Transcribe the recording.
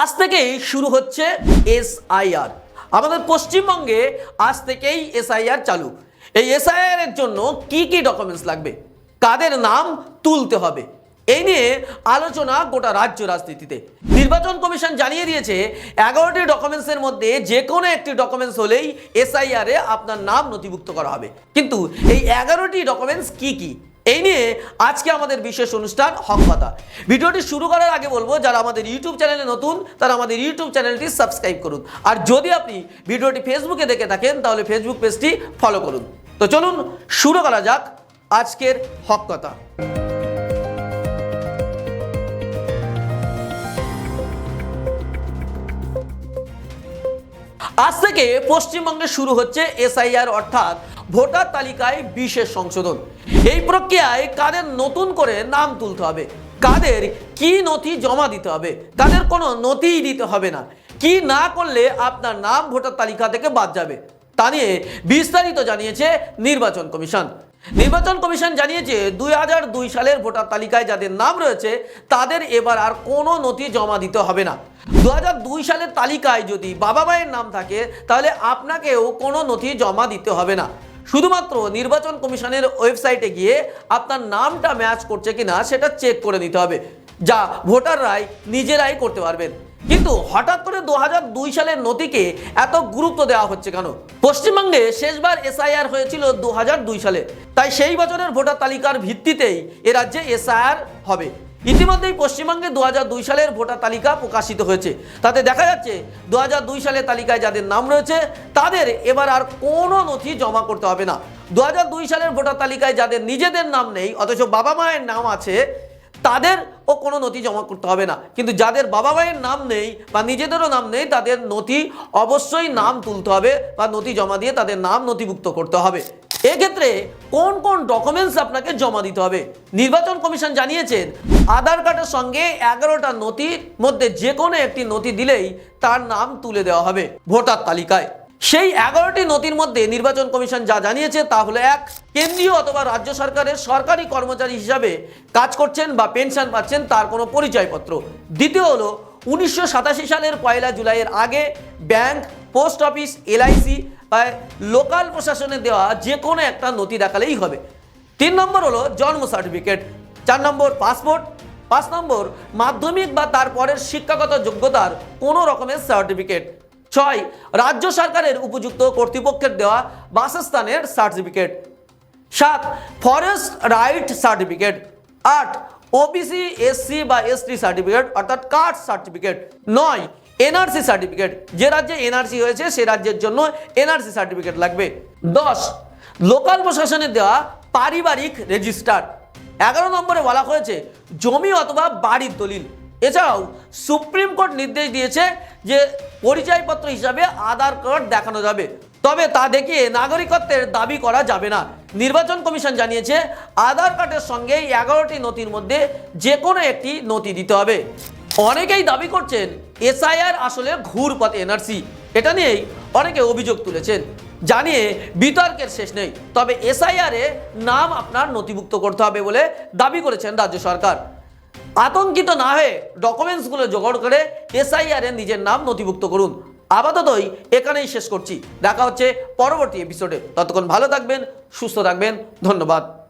আজ থেকেই শুরু হচ্ছে এসআইআর। আমাদের পশ্চিমবঙ্গে আজ থেকেই এসআইআর চালু। এই এসআইআর এর জন্য কি কি ডকুমেন্টস লাগবে? কাদের নাম তুলতে হবে? এই নিয়ে আলোচনা গোটা রাজ্য রাজনীতিতে। নির্বাচন কমিশন জানিয়ে দিয়েছে, এগারোটি ডকুমেন্টসের মধ্যে যে কোনো একটি ডকুমেন্টস হলেই এসআইআর আপনার নাম নথিভুক্ত করা হবে। কিন্তু এই এগারোটি ডকুমেন্টস কি কি? এই নিয়ে আজকে আমাদের বিশেষ অনুষ্ঠান হক কথা ভিডিওটি শুরু করার আগে বলব, যারা আমাদের ইউটিউব চ্যানেলে নতুন, তারা আমাদের ইউটিউব চ্যানেলটি সাবস্ক্রাইব করুন। আর যদি আপনি ভিডিওটি ফেসবুকে দেখে থাকেন, তাহলে ফেসবুক পেজটি ফলো করুন। তো চলুন, শুরু করা যাক আজকের হক কথা আজ থেকে পশ্চিমবঙ্গে শুরু হচ্ছে এসআইআর অর্থাৎ ভোটার তালিকায় বিশেষ সংশোধন। এই প্রক্রিয়ায় কাদের নতুন করে নাম তুলতে হবে? কাদের কি নথি জমা দিতে হবে? কাদের কোনো নথিই দিতে হবে না। কি না করলে আপনার নাম ভোটার তালিকা থেকে বাদ যাবে? তা নিয়ে বিস্তারিত জানিয়েছে নির্বাচন কমিশন। নির্বাচন কমিশন জানিয়েছে, দুই হাজার দুই সালের ভোটার তালিকায় যাদের নাম রয়েছে, তাদের এবার আর কোনো নথি জমা দিতে হবে না। দু সালের তালিকায় যদি বাবা মায়ের নাম থাকে, তাহলে আপনাকেও কোনো নথি জমা দিতে হবে না। শুধুমাত্র নির্বাচন কমিশনের ওয়েবসাইটে গিয়ে আপনার নামটা ম্যাচ করছে কিনা সেটা চেক করে নিতে হবে, যা ভোটাররাই নিজেরাই করতে পারবেন। কিন্তু হঠাৎ করে দু সালের নথিকে এত গুরুত্ব দেওয়া হচ্ছে কেন? পশ্চিমবঙ্গে শেষবার এসআইআর হয়েছিল দু সালে, তাই সেই বছরের ভোটার তালিকার ভিত্তিতেই এ রাজ্যে এসআইআর হবে। ইতিমধ্যেই পশ্চিমবঙ্গে দু সালের ভোটার তালিকা প্রকাশিত হয়েছে। তাতে দেখা যাচ্ছে, দু সালের তালিকায় যাদের নাম রয়েছে, তাদের এবার আর কোনো নথি জমা করতে হবে না। দু সালের ভোটার তালিকায় যাদের নিজেদের নাম নেই, অথচ বাবা মায়ের নাম আছে, তাদের ও কোনো নথি জমা করতে হবে না। কিন্তু যাদের বাবা মায়ের নাম নেই বা নিজেদেরও নাম নেই, তাদের নথি অবশ্যই নাম তুলতে হবে বা নথি জমা দিয়ে তাদের নাম নথিভুক্ত করতে হবে। এক্ষেত্রে কোন কোন ডকুমেন্টস আপনাকে জমা দিতে হবে? নির্বাচন কমিশন জানিয়েছেন, আধার কার্ডের সঙ্গে এগারোটা নথির মধ্যে যে কোনো একটি নথি দিলেই তার নাম তুলে দেওয়া হবে ভোটার তালিকায়। সেই এগারোটি নথির মধ্যে নির্বাচন কমিশন যা জানিয়েছে তা হলো এক, কেন্দ্রীয় অথবা রাজ্য সরকারের সরকারি কর্মচারী হিসাবে কাজ করছেন বা পেনশন পাচ্ছেন তার কোনো পরিচয়পত্র। দ্বিতীয় হলো, উনিশশো সাতাশি সালের পয়লা জুলাইয়ের আগে ব্যাংক পোস্ট অফিস, এলআইসি বা লোকাল প্রশাসনে দেওয়া যে কোনো একটা নথি দেখালেই হবে। তিন নম্বর হলো জন্ম সার্টিফিকেট, চার নম্বর পাসপোর্ট, পাঁচ নম্বর মাধ্যমিক বা তারপরের শিক্ষাগত যোগ্যতার কোনো রকমের সার্টিফিকেট। ছয়, রাজ্য সরকারের উপযুক্ত কর্তৃপক্ষের দেওয়া বাসস্থানের সার্টিফিকেট। সাত ফরেস্ট রাইট সার্টিফিকেট আট ওবিসি এসসি বা এসটি সার্টিফিকেট অর্থাৎ কাস্ট সার্টিফিকেট নয় এনআরসি সার্টিফিকেট। যে রাজ্যে এনআরসি হয়েছে, সে রাজ্যের জন্য এনআরসি সার্টিফিকেট লাগবে। দশ, লোকাল প্রশাসনের দেওয়া পারিবারিক রেজিস্টার। এগারো নম্বরে বলা হয়েছে, জমি অথবা বাড়ির দলিল। এছাড়াও সুপ্রিম কোর্ট নির্দেশ দিয়েছে যে পরিচয়পত্র হিসাবে আধার কার্ড দেখানো যাবে। তবে তা দেখিয়ে নাগরিকত্বের দাবি করা যাবে না। নির্বাচন কমিশন জানিয়েছে, আধার কার্ডের সঙ্গে এগারোটি নথির মধ্যে যে কোনো একটি নথি দিতে হবে। অনেকেই দাবি করছেন এসআইআর আসলে ঘুরপথ এনআরসি। এটা নিয়েই অনেকে অভিযোগ তুলেছেন। জানিয়ে বিতর্কের শেষ নেই। তবে এসআইআর নাম আপনার নথিভুক্ত করতে হবে বলে দাবি করেছেন রাজ্য সরকার। আতঙ্কিত না হয়ে ডকুমেন্টসগুলো জোগাড় করে এসআইআর নিজের নাম নথিভুক্ত করুন। আপাততই এখানেই শেষ করছি। দেখা হচ্ছে পরবর্তী এপিসোডে ততক্ষণ ভালো থাকবেন, সুস্থ থাকবেন। ধন্যবাদ।